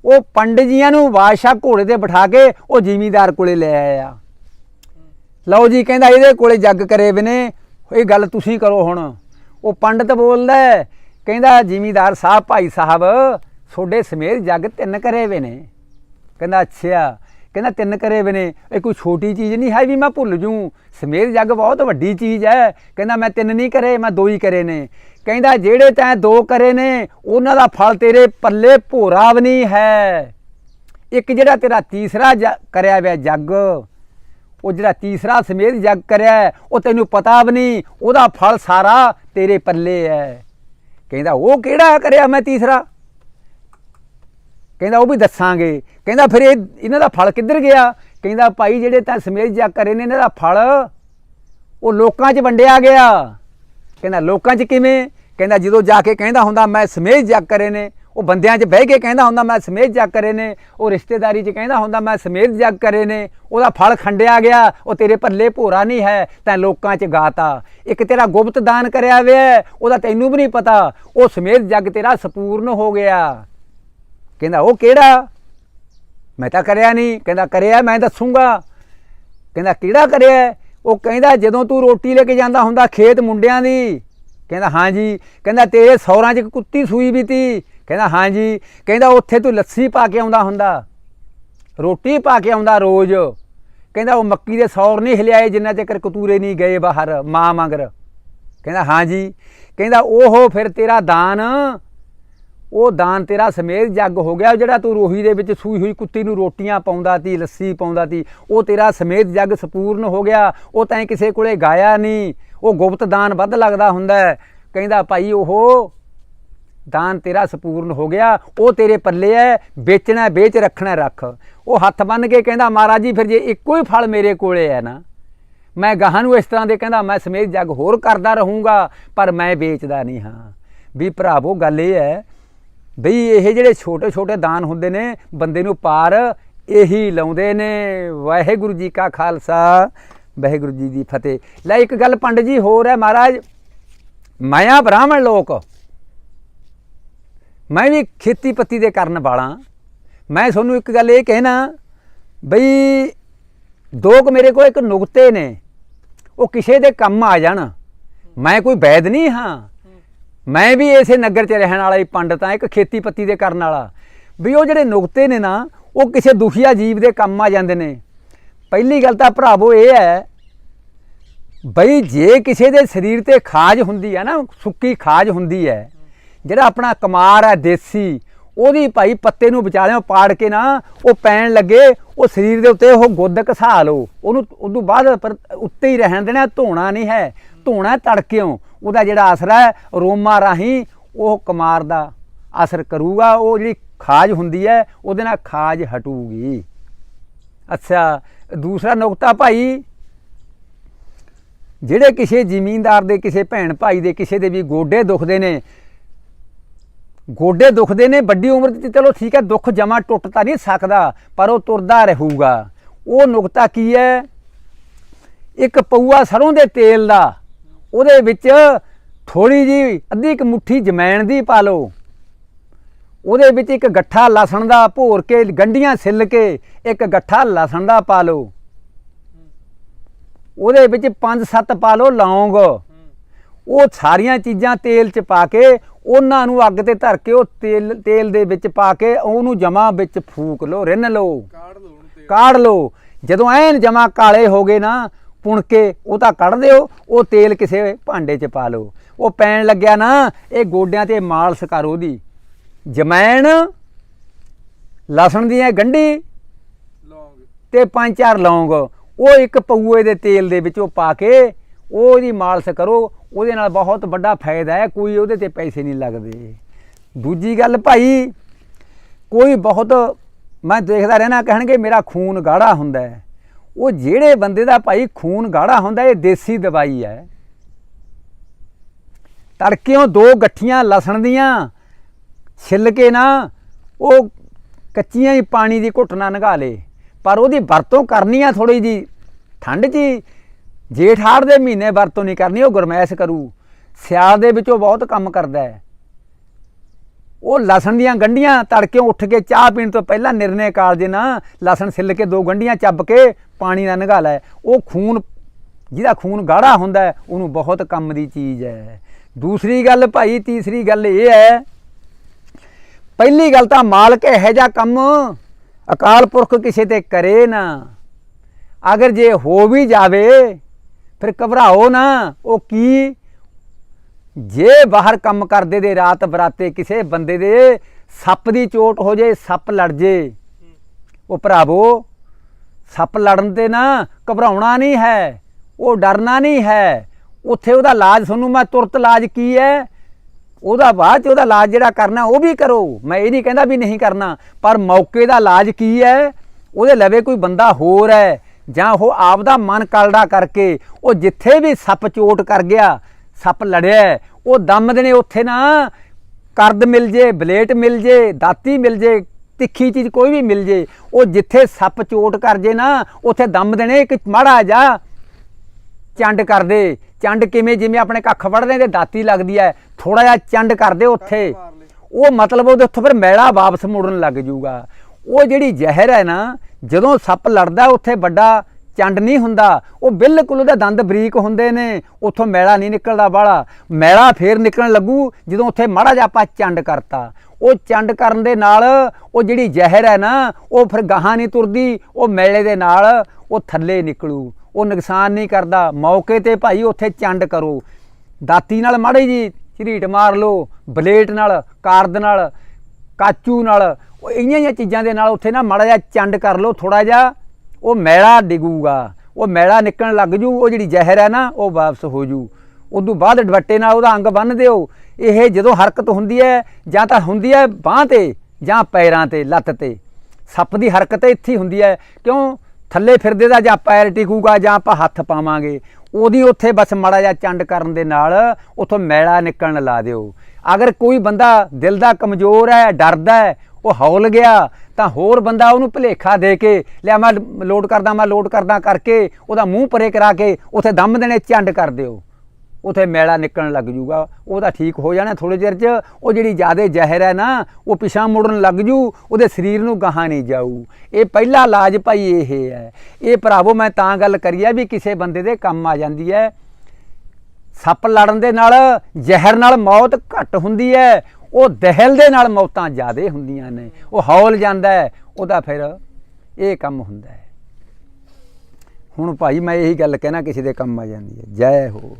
ਉਹ ਪੰਡਿਤ ਜੀਆਂ ਨੂੰ ਬਾਦਸ਼ਾਹ ਘੋੜੇ ਤੇ ਬਿਠਾ ਕੇ ਉਹ ਜ਼ਿਮੀਦਾਰ ਕੋਲੇ ਲੈ ਆਇਆ। ਲਓ ਜੀ, ਕਹਿੰਦਾ ਇਹਦੇ ਕੋਲੇ ਜੱਗ ਕਰੇ ਵੇ ਨੇ। ਇਹ ਗੱਲ ਤੁਸੀਂ ਕਰੋ ਹੁਣ। ਉਹ ਪੰਡਤ ਬੋਲਦਾ ਕਹਿੰਦਾ, ਜ਼ਿਮੀਦਾਰ ਸਾਹਿਬ, ਭਾਈ ਸਾਹਿਬ, ਤੁਹਾਡੇ ਸਮੇਤ ਜੱਗ ਤਿੰਨ ਕਰੇ ਵੇ ਨੇ। ਕਹਿੰਦਾ, ਅੱਛਾ। ਕਹਿੰਦਾ, ਤਿੰਨ ਕਰੇ ਵੇ ਨੇ। ਇਹ ਕੋਈ ਛੋਟੀ ਚੀਜ਼ ਨਹੀਂ ਹੈ ਵੀ ਮੈਂ ਭੁੱਲ ਜੂ? ਸਮੇਤ ਜੱਗ ਬਹੁਤ ਵੱਡੀ ਚੀਜ਼ ਹੈ। ਕਹਿੰਦਾ, ਮੈਂ ਤਿੰਨ ਨਹੀਂ ਕਰੇ, ਮੈਂ ਦੋ ਹੀ ਕਰੇ ਨੇ। ਕਹਿੰਦਾ, ਜਿਹੜੇ ਤੈਂ ਦੋ ਕਰੇ ਨੇ, ਉਹਨਾਂ ਦਾ ਫਲ ਤੇਰੇ ਪੱਲੇ ਭੋਰਾ ਵੀ ਨਹੀਂ ਹੈ। ਇੱਕ ਜਿਹੜਾ ਤੇਰਾ ਤੀਸਰਾ ਜ- ਕਰਿਆ ਹੋਇਆ ਜੱਗ, ਉਹ ਜਿਹੜਾ ਤੀਸਰਾ ਸਮੇਤ ਜੱਗ ਕਰਿਆ ਉਹ ਤੈਨੂੰ ਪਤਾ ਵੀ ਨਹੀਂ, ਉਹਦਾ ਫਲ ਸਾਰਾ ਤੇਰੇ ਪੱਲੇ ਹੈ ਕਹਿੰਦਾ, ਉਹ ਕਿਹੜਾ ਕਰਿਆ ਮੈਂ ਤੀਸਰਾ? ਕਹਿੰਦਾ, ਉਹ ਵੀ ਦੱਸਾਂਗੇ। ਕਹਿੰਦਾ, ਫਿਰ ਇਹ, ਇਹਨਾਂ ਦਾ ਫਲ ਕਿੱਧਰ ਗਿਆ? ਕਹਿੰਦਾ, ਭਾਈ ਜਿਹੜੇ ਤਾਂ ਸਮੇਤ ਜੱਗ ਕਰੇ ਨੇ, ਇਹਨਾਂ ਦਾ ਫਲ, ਉਹ ਲੋਕਾਂ 'ਚ ਵੰਡਿਆ ਗਿਆ। ਕਹਿੰਦਾ, ਲੋਕਾਂ 'ਚ ਕਿਵੇਂ? ਕਹਿੰਦਾ, ਜਦੋਂ ਜਾ ਕੇ ਕਹਿੰਦਾ ਹੁੰਦਾ, ਮੈਂ ਸਮੇਤ ਜੱਗ ਕਰੇ ਨੇ ਉਹ ਬੰਦਿਆਂ 'ਚ ਬਹਿ ਕੇ ਕਹਿੰਦਾ ਹੁੰਦਾ, ਮੈਂ ਸਮੇਤ ਜੱਗ ਕਰੇ ਨੇ। ਉਹ ਰਿਸ਼ਤੇਦਾਰੀ 'ਚ ਕਹਿੰਦਾ ਹੁੰਦਾ, ਮੈਂ ਸਮੇਤ ਜੱਗ ਕਰੇ ਨੇ। ਉਹਦਾ ਫਲ ਖੰਡਿਆ ਗਿਆ, ਉਹ ਤੇਰੇ ਪੱਲੇ ਭੋਰਾ ਨਹੀਂ ਹੈ, ਤਾਂ ਲੋਕਾਂ 'ਚ ਗਾਤਾ। ਇੱਕ ਤੇਰਾ ਗੁਪਤ ਦਾਨ ਕਰਿਆ ਹੋਇਆ ਉਹਦਾ ਤੈਨੂੰ ਵੀ ਨਹੀਂ ਪਤਾ। ਉਹ ਸਮੇਤ ਜੱਗ ਤੇਰਾ ਸਪੂਰਨ ਹੋ ਗਿਆ। ਕਹਿੰਦਾ, ਉਹ ਕਿਹੜਾ? ਮੈਂ ਤਾਂ ਕਰਿਆ ਨਹੀਂ। ਕਹਿੰਦਾ, ਕਰਿਆ ਮੈਂ ਦੱਸੂਗਾ। ਕਹਿੰਦਾ, ਕਿਹੜਾ ਕਰਿਆ ਉਹ ਕਹਿੰਦਾ, ਜਦੋਂ ਤੂੰ ਰੋਟੀ ਲੈ ਕੇ ਜਾਂਦਾ ਹੁੰਦਾ ਖੇਤ ਮੁੰਡਿਆਂ ਦੀ। ਕਹਿੰਦਾ ਹਾਂਜੀ ਕਹਿੰਦਾ, ਤੇਰੇ ਸੌਰਾਂ 'ਚ ਕੁੱਤੀ ਸੂਈ ਵੀ ਤੀ। ਕਹਿੰਦਾ, ਹਾਂਜੀ। ਕਹਿੰਦਾ, ਉੱਥੇ ਤੂੰ ਲੱਸੀ ਪਾ ਕੇ ਆਉਂਦਾ ਹੁੰਦਾ। ਰੋਟੀ ਪਾ ਕੇ ਆਉਂਦਾ ਰੋਜ਼। ਕਹਿੰਦਾ, ਉਹ ਮੱਕੀ ਦੇ ਸੌਰ ਨਹੀਂ ਹਿਲਿਆਏ ਜਿੰਨਾ ਚਿਰ ਕਤੂਰੇ ਨਹੀਂ ਗਏ ਬਾਹਰ, ਮਾਂ ਮਗਰ। ਕਹਿੰਦਾ, ਹਾਂਜੀ। ਕਹਿੰਦਾ ਉਹ ਫਿਰ ਤੇਰਾ ਦਾਨ, ਉਹ ਦਾਨ ਤੇਰਾ ਸਮੇਤ ਜੱਗ ਹੋ ਗਿਆ ਜਿਹੜਾ ਤੂੰ ਰੋਹੀ ਦੇ ਵਿੱਚ ਸੂਈ ਹੋਈ ਕੁੱਤੀ ਨੂੰ ਰੋਟੀਆਂ ਪਾਉਂਦਾ ਤੀ, ਲੱਸੀ ਪਾਉਂਦਾ ਤੀ। ਉਹ ਤੇਰਾ ਸਮੇਤ ਜੱਗ ਸੰਪੂਰਨ ਹੋ ਗਿਆ। ਉਹ ਤੈਂ ਕਿਸੇ ਕੋਲੇ ਗਾਇਆ ਨਹੀਂ। ਉਹ ਗੁਪਤ ਦਾਨ ਵੱਧ ਲੱਗਦਾ ਹੁੰਦਾ। ਕਹਿੰਦਾ, ਭਾਈ ਉਹ ਦਾਨ ਤੇਰਾ ਸੰਪੂਰਨ ਹੋ ਗਿਆ, ਉਹ ਤੇਰੇ ਪੱਲੇ ਹੈ ਵੇਚਣਾ, ਵੇਚ ਰੱਖਣਾ ਰੱਖ। ਉਹ ਹੱਥ ਬੰਨ ਕੇ ਕਹਿੰਦਾ, ਮਹਾਰਾਜ ਜੀ, ਫਿਰ ਜੇ ਇੱਕੋ ਹੀ ਫਲ ਮੇਰੇ ਕੋਲੇ ਹੈ ਨਾ? ਮੈਂ ਗਾਹਾਂ ਨੂੰ ਇਸ ਤਰ੍ਹਾਂ ਦੇ ਕਹਿੰਦਾ, ਮੈਂ ਸਮੇਤ ਜੱਗ ਹੋਰ ਕਰਦਾ ਰਹੂੰਗਾ, ਪਰ ਮੈਂ ਵੇਚਦਾ ਨਹੀਂ ਹਾਂ। ਵੀ ਭਰਾਵੋ, ਗੱਲ ਇਹ ਹੈ ਬਈ ਇਹ ਜਿਹੜੇ ਛੋਟੇ ਛੋਟੇ ਦਾਨ ਹੁੰਦੇ ਨੇ, ਬੰਦੇ ਨੂੰ ਪਾਰ ਇਹੀ ਲਾਉਂਦੇ ਨੇ। ਵਾਹਿਗੁਰੂ ਜੀ ਕਾ ਖਾਲਸਾ, ਵਾਹਿਗੁਰੂ ਜੀ ਦੀ ਫਤਿਹ। ਲੈ ਇੱਕ ਗੱਲ ਪੰਡਤ ਜੀ ਹੋਰ ਹੈ ਮਹਾਰਾਜ, ਮਾਇਆ ਬ੍ਰਾਹਮਣ ਲੋਕ ਮੈਂ ਵੀ ਖੇਤੀ ਪੱਤੀ ਦੇ ਕਰਨ ਵਾਲਾ। ਮੈਂ ਤੁਹਾਨੂੰ ਇੱਕ ਗੱਲ ਇਹ ਕਹਿਣਾ, ਬਈ ਦੋ ਕੁ ਮੇਰੇ ਕੋਲ ਇੱਕ ਨੁਕਤੇ ਨੇ, ਉਹ ਕਿਸੇ ਦੇ ਕੰਮ ਆ ਜਾਣ। ਮੈਂ ਕੋਈ ਵੈਦ ਨਹੀਂ ਹਾਂ। ਮੈਂ ਵੀ ਇਸੇ ਨਗਰ 'ਚ ਰਹਿਣ ਵਾਲਾ ਹੀ ਪੰਡਤ ਆ ਇੱਕ ਖੇਤੀ ਪੱਤੀ ਦੇ ਕਰਨ ਵਾਲਾ। ਵੀ ਉਹ ਜਿਹੜੇ ਨੁਕਤੇ ਨੇ ਨਾ, ਉਹ ਕਿਸੇ ਦੁਖੀਆ ਜੀਵ ਦੇ ਕੰਮ ਆ ਜਾਂਦੇ ਨੇ। ਪਹਿਲੀ ਗੱਲ ਤਾਂ ਭਰਾਵੋ ਇਹ ਹੈ, ਬਈ ਜੇ ਕਿਸੇ ਦੇ ਸਰੀਰ ਤੇ ਖਾਜ ਹੁੰਦੀ ਹੈ ਨਾ, ਸੁੱਕੀ ਖਾਜ ਹੁੰਦੀ ਹੈ ਜਿਹੜਾ ਆਪਣਾ ਕਮਾਰ ਹੈ ਦੇਸੀ, ਉਹਦੀ ਭਾਈ ਪੱਤੇ ਨੂੰ ਵਿਚਾਲਿਆਂ ਪਾੜ ਕੇ ਨਾ ਉਹ ਪੈਣ ਲੱਗੇ, ਉਹ ਸਰੀਰ ਦੇ ਉੱਤੇ ਉਹ ਗੁੱਦ ਘਸਾ ਲਓ ਉਹਨੂੰ ਉਦੋਂ ਬਾਅਦ ਪਰ ਉੱਤੇ ਹੀ ਰਹਿਣ ਦੇਣਾ, ਧੋਣਾ ਨਹੀਂ ਹੈ। ਧੋਣਾ ਤੜਕਿਓ। ਉਹਦਾ ਜਿਹੜਾ ਅਸਰ ਹੈ, ਰੋਮਾ ਰਾਹੀਂ ਉਹ ਕਮਾਰ ਦਾ ਅਸਰ ਕਰੂਗਾ। ਉਹ ਜਿਹੜੀ ਖਾਜ ਹੁੰਦੀ ਹੈ, ਉਹਦੇ ਨਾਲ ਖਾਜ ਹਟੂਗੀ। ਅੱਛਾ, ਦੂਸਰਾ ਨੁਕਤਾ ਭਾਈ, ਜਿਹੜੇ ਕਿਸੇ ਜ਼ਿਮੀਂਦਾਰ ਦੇ, ਕਿਸੇ ਭੈਣ ਭਾਈ ਦੇ, ਕਿਸੇ ਦੇ ਵੀ ਗੋਡੇ ਦੁਖਦੇ ਨੇ ਗੋਡੇ ਦੁਖਦੇ ਨੇ, ਵੱਡੀ ਉਮਰ 'ਚ ਚਲੋ ਠੀਕ ਹੈ, ਦੁੱਖ ਜਮਾ ਟੁੱਟ ਤਾਂ ਨਹੀਂ ਸਕਦਾ, ਪਰ ਉਹ ਤੁਰਦਾ ਰਹੂਗਾ। ਉਹ ਨੁਕਤਾ ਕੀ ਹੈ? ਇੱਕ ਪਊਆ ਸਰੋਂ ਦੇ ਤੇਲ ਦਾ, ਉਹਦੇ ਵਿੱਚ ਥੋੜੀ ਜੀ ਅੱਧੀ ਇੱਕ ਮੁੱਠੀ ਜਮੈਣ ਦੀ ਪਾ ਲਓ। ਉਹਦੇ ਵਿੱਚ ਇੱਕ ਗੱਠਾ ਲਸਣ ਦਾ ਭੋਰ ਕੇ, ਗੰਢੀਆਂ ਸਿੱਲ ਕੇ ਇੱਕ ਗੱਠਾ ਲਸਣ ਦਾ ਪਾ ਲਓ। ਉਹਦੇ ਵਿੱਚ 5-7 ਪਾ ਲਓ ਲੌਂਗ। ਉਹ ਸਾਰੀਆਂ ਚੀਜ਼ਾਂ ਤੇਲ 'ਚ ਪਾ ਕੇ ਉਹਨਾਂ ਨੂੰ ਅੱਗ ਤੇ ਧਰ ਕੇ ਉਹ ਤੇਲ ਤੇਲ ਦੇ ਵਿੱਚ ਪਾ ਕੇ ਉਹਨੂੰ ਜਮਾ ਵਿੱਚ ਫੂਕ ਲਓ ਰਿੰਨ ਲਓ। ਕਾੜ ਲਓ ਜਦੋਂ ਐਨ ਜਮਾ ਕਾਲੇ ਹੋ ਗਏ ਨਾ ਪੁਣ ਕੇ ਉਹ ਤਾਂ ਕੱਢ ਦਿਓ ਉਹ ਤੇਲ ਕਿਸੇ ਭਾਂਡੇ 'ਚ ਪਾ ਲਓ। ਉਹ ਪੈਣ ਲੱਗਿਆ ਨਾ ਇਹ ਗੋਡਿਆਂ ਤੇ ਮਾਲਸ਼ ਕਰੋ ਉਹਦੀ। ਜਮੈਣ ਲਸਣ ਦੀਆਂ ਗੰਢੀ ਲੌਂਗ। ਤੇ ਪੰਜ ਚਾਰ ਲੌਂਗ ਉਹ ਇੱਕ ਪਊਏ ਦੇ ਤੇਲ ਦੇ ਵਿੱਚ ਉਹ ਪਾ ਕੇ ਉਹਦੀ ਮਾਲਸ਼ ਕਰੋ। ਉਹਦੇ ਨਾਲ ਬਹੁਤ ਵੱਡਾ ਫਾਇਦਾ ਹੈ, ਕੋਈ ਉਹਦੇ ਤੇ ਪੈਸੇ ਨਹੀਂ ਲੱਗਦੇ। ਦੂਜੀ ਗੱਲ ਭਾਈ, ਕੋਈ ਬਹੁਤ, ਮੈਂ ਦੇਖਦਾ ਰਹਿਣਾ ਕਹਿਣਗੇ ਮੇਰਾ ਖੂਨ ਗਾੜਾ ਹੁੰਦਾ ਹੈ। ਉਹ ਜਿਹੜੇ ਬੰਦੇ ਦਾ ਭਾਈ ਖੂਨ ਗਾੜਾ ਹੁੰਦਾ, ਇਹ ਦੇਸੀ ਦਵਾਈ ਹੈ। ਤੜਕਿਓਂ ਦੋ ਗੱਠੀਆਂ ਲਸਣ ਦੀਆਂ, ਛਿੱਲ ਕੇ ਨਾ, ਉਹ ਕੱਚੀਆਂ ਹੀ ਪਾਣੀ ਦੀ ਘੁੱਟ ਨਾ ਨਗਾ ਲੇ। ਪਰ ਉਹਦੀ ਵਰਤੋਂ ਕਰਨੀ ਆ ਥੋੜੀ ਜੀ ਠੰਡ 'ਚ ਹੀ ਜੇਠ ਹਾੜ ਦੇ ਮਹੀਨੇ ਵਰਤੋਂ ਨਹੀਂ ਕਰਨੀ, ਉਹ ਗਰਮੈਸ਼ ਕਰੂ। ਸਿਆਲ ਦੇ ਵਿੱਚ ਉਹ ਬਹੁਤ ਕੰਮ ਕਰਦਾ ਹੈ। ਉਹ ਲਸਣ ਦੀਆਂ ਗੰਢੀਆਂ ਤੜਕੇ ਉੱਠ ਕੇ ਚਾਹ ਪੀਣ ਤੋਂ ਪਹਿਲਾਂ ਨਿਰਣੇ ਕਾਲਜੇ ਨਾ, ਲਸਣ ਛਿੱਲ ਕੇ ਦੋ ਗੰਢੀਆਂ ਚੱਬ ਕੇ ਪਾਣੀ ਨਾਲ ਨਗਾ ਲੈ। ਉਹ ਖੂਨ, ਜਿਹਦਾ ਖੂਨ ਗਾੜਾ ਹੁੰਦਾ ਉਹਨੂੰ ਬਹੁਤ ਕੰਮ ਦੀ ਚੀਜ਼ ਹੈ। ਦੂਸਰੀ ਗੱਲ ਭਾਈ, ਤੀਸਰੀ ਗੱਲ ਇਹ ਹੈ, ਪਹਿਲੀ ਗੱਲ ਤਾਂ ਮਾਲਕ ਇਹੋ ਜਿਹਾ ਕੰਮ ਅਕਾਲ ਪੁਰਖ ਕਿਸੇ ਤੇ ਕਰੇ ਨਾ। ਅਗਰ ਜੇ ਹੋ ਵੀ ਜਾਵੇ ਫਿਰ ਘਬਰਾਓ ਨਾ। ਉਹ ਕੀ? ਜੇ ਬਾਹਰ ਕੰਮ ਕਰਦੇ ਦੇ ਰਾਤ ਬਰਾਤੇ ਕਿਸੇ ਬੰਦੇ ਦੇ ਸੱਪ ਦੀ ਚੋਟ ਹੋ ਜੇ, ਸੱਪ ਲੜ ਜੇ। ਉਹ ਭਰਾਵੋ, ਸੱਪ ਲੜਨ ਤੇ ਨਾ ਘਬਰਾਉਣਾ ਨਹੀਂ ਹੈ, ਉਹ ਡਰਨਾ ਨਹੀਂ ਹੈ। ਉੱਥੇ ਉਹਦਾ ਇਲਾਜ ਤੁਹਾਨੂੰ ਮੈਂ ਤੁਰਤ ਇਲਾਜ ਕੀ ਹੈ? ਉਹਦਾ ਬਾਅਦ ਚ ਉਹਦਾ ਇਲਾਜ ਜਿਹੜਾ ਕਰਨਾ, ਉਹ ਵੀ ਕਰੋ। ਮੈਂ ਇਹ ਨਹੀਂ ਕਹਿੰਦਾ ਵੀ ਨਹੀਂ ਕਰਨਾ, ਪਰ ਮੌਕੇ ਦਾ ਇਲਾਜ ਕੀ ਹੈ? ਉਹਦੇ ਲਵੇ ਕੋਈ ਬੰਦਾ ਹੋਰ ਹੈ। ਜਾਂ ਉਹ ਆਪ ਦਾ ਮਨ ਕਲੜਾ ਕਰਕੇ ਉਹ ਜਿੱਥੇ ਵੀ ਸੱਪ ਚੋਟ ਕਰ ਗਿਆ ਸੱਪ ਲੜਿਆ ਉਹ ਦਮ ਦੇਣੇ ਉੱਥੇ ਨਾ ਕਰਦ ਮਿਲ ਜੇ ਬਲੇਟ ਮਿਲ ਜੇ ਦਾਤੀ ਮਿਲ ਜੇ ਤਿੱਖੀ ਚੀਜ਼ ਕੋਈ ਵੀ ਮਿਲ ਜੇ ਉਹ ਜਿੱਥੇ ਸੱਪ ਚੋਟ ਕਰ ਜੇ ਨਾ ਉੱਥੇ ਦਮ ਦੇਣੇ ਇੱਕ ਮਾੜਾ ਜਾ ਚੰਡ ਕਰਦੇ ਚੰਡ ਕਿਵੇਂ ਜਿਵੇਂ ਆਪਣੇ ਕੱਖ ਵੜਦੇ ਤੇ ਦਾਤੀ ਲੱਗਦੀ ਹੈ ਥੋੜਾ ਜਿਹਾ ਚੰਡ ਕਰਦੇ ਉੱਥੇ। ਉਹ ਮਤਲਬ ਉਹਦੇ ਉੱਥੋਂ ਫਿਰ ਮੈਲਾ ਵਾਪਸ ਮੁੜਨ ਲੱਗ ਜਾਊਗਾ ਉਹ ਜਿਹੜੀ ਜ਼ਹਿਰ ਹੈ ਨਾ ਜਦੋਂ ਸੱਪ ਲੜਦਾ ਉੱਥੇ ਵੱਡਾ ਚੰਡ ਨਹੀਂ ਹੁੰਦਾ। ਉਹ ਬਿਲਕੁਲ ਉਹਦੇ ਦੰਦ ਬਰੀਕ ਹੁੰਦੇ ਨੇ। ਉੱਥੋਂ ਮੈਲਾ ਨਹੀਂ ਨਿਕਲਦਾ ਬਾਹਲਾ। ਮੈਲਾ ਫੇਰ ਨਿਕਲਣ ਲੱਗੂ ਜਦੋਂ ਉੱਥੇ ਮਾੜਾ ਜਿਹਾ ਆਪਾਂ ਚੰਡ ਕਰਤਾ। ਉਹ ਚੰਡ ਕਰਨ ਦੇ ਨਾਲ ਉਹ ਜਿਹੜੀ ਜ਼ਹਿਰ ਹੈ ਨਾ, ਉਹ ਫਿਰ ਗਾਹਾਂ ਨਹੀਂ ਤੁਰਦੀ। ਉਹ ਮੈਲੇ ਦੇ ਨਾਲ ਉਹ ਥੱਲੇ ਨਿਕਲੂ। ਉਹ ਨੁਕਸਾਨ ਨਹੀਂ ਕਰਦਾ। ਮੌਕੇ ਤੇ ਭਾਈ ਉੱਥੇ ਚੰਡ ਕਰੋ। ਦਾਤੀ ਨਾਲ ਮਾੜੀ ਜੀ ਝਰੀਟ ਮਾਰ ਲਓ। ਬਲੇਟ ਨਾਲ, ਕਾਰਦ ਨਾਲ, ਕਾਚੂ ਨਾਲ ਉਹ ਇਹੀਆਂ ਜਿਹੀਆਂ ਚੀਜ਼ਾਂ ਦੇ ਨਾਲ ਉੱਥੇ ਨਾ ਮਾੜਾ ਜਿਹਾ ਚੰਡ ਕਰ ਲਓ ਥੋੜਾ ਜਿਹਾ ਉਹ ਮੈਲਾ ਡਿਗੂਗਾ। ਉਹ ਮੈਲਾ ਨਿਕਲਣ ਲੱਗ ਜੂ, ਉਹ ਜਿਹੜੀ ਜ਼ਹਿਰ ਹੈ ਨਾ, ਉਹ ਵਾਪਸ ਹੋ ਜੂ। ਉਦੋਂ ਬਾਅਦ ਦੁਪੱਟੇ ਨਾਲ ਉਹਦਾ ਅੰਗ ਬੰਨ ਦਿਓ। ਇਹ ਜਦੋਂ ਹਰਕਤ ਹੁੰਦੀ ਹੈ, ਜਾਂ ਤਾਂ ਹੁੰਦੀ ਹੈ ਬਾਹ ਤੇ, ਜਾਂ ਪੈਰਾਂ ਤੇ, ਲੱਤ ਤੇ। ਸੱਪ ਦੀ ਹਰਕਤ ਇੱਥੇ ਹੀ ਹੁੰਦੀ ਹੈ। ਕਿਉਂ? ਥੱਲੇ ਫਿਰਦੇ ਦਾ ਜਾਂ ਪੈਰ ਟਿਕੂਗਾ ਜਾਂ ਆਪਾਂ ਹੱਥ ਪਾਵਾਂਗੇ। ਉਹਦੀ ਉੱਥੇ ਬਸ ਮਾੜਾ ਜਿਹਾ ਚੰਡ ਕਰਨ ਦੇ ਨਾਲ ਉੱਥੋਂ ਮੈਲਾ ਨਿਕਲਣ ਲਾ ਦਿਓ। ਅਗਰ ਕੋਈ ਬੰਦਾ ਦਿਲ ਦਾ ਕਮਜ਼ੋਰ ਹੈ, ਡਰਦਾ ਹੈ ਉਹ ਹੌਲ ਗਿਆ, ਤਾਂ ਹੋਰ ਬੰਦਾ ਉਹਨੂੰ ਭਲੇਖਾ ਦੇ ਕੇ, ਲਿਆ ਮੈਂ ਲੋਡ ਕਰਦਾ, ਮੈਂ ਲੋਡ ਕਰਦਾ ਕਰਕੇ, ਉਹਦਾ ਮੂੰਹ ਪਰੇ ਕਰਾ ਕੇ, ਉੱਥੇ ਦਮ ਦੇਣੇ ਚੰਡ ਕਰ ਦਿਓ। ਉਥੇ ਮੈਲਾ ਨਿਕਲਣ ਲੱਗ ਜੂਗਾ। ਉਹਦਾ ਠੀਕ ਹੋ ਜਾਣਾ ਥੋੜੇ ਚਿਰ ਚ। ਉਹ ਜਿਹੜੀ ਜਿਆਦੇ ਜ਼ਹਿਰ ਹੈ ਨਾ, ਉਹ ਪਿਛਾਂ ਮੁੜਨ ਲੱਗ ਜੂ। ਉਹਦੇ ਸਰੀਰ ਨੂੰ ਗਾਹਾਂ ਨਹੀਂ ਜਾਊ। ਇਹ ਪਹਿਲਾ ਇਲਾਜ ਭਾਈ ਇਹ ਹੈ। ਇਹ ਭਰਾਵੋ, ਮੈਂ ਤਾਂ ਗੱਲ ਕਰੀ ਹੈ ਵੀ ਕਿਸੇ ਬੰਦੇ ਦੇ ਕੰਮ ਆ ਜਾਂਦੀ ਹੈ। ਸੱਪ ਲੜਨ ਦੇ ਨਾਲ ਜ਼ਹਿਰ ਨਾਲ ਮੌਤ ਘੱਟ ਹੁੰਦੀ ਹੈ। ਉਹ ਦਹਿਲ ਦੇ ਨਾਲ ਮੌਤਾਂ ਜ਼ਿਆਦੇ ਹੁੰਦੀਆਂ ਨੇ। ਉਹ ਹੌਲ ਜਾਂਦਾ ਹੈ, ਉਹਦਾ ਫਿਰ ਇਹ ਕੰਮ ਹੁੰਦਾ ਹੈ। ਹੁਣ ਭਾਈ ਮੈਂ ਇਹੀ ਗੱਲ ਕਹਿਣਾ, ਕਿਸੇ ਦੇ ਕੰਮ ਆ ਜਾਂਦੀ ਹੈ। ਜੈ ਹੋ।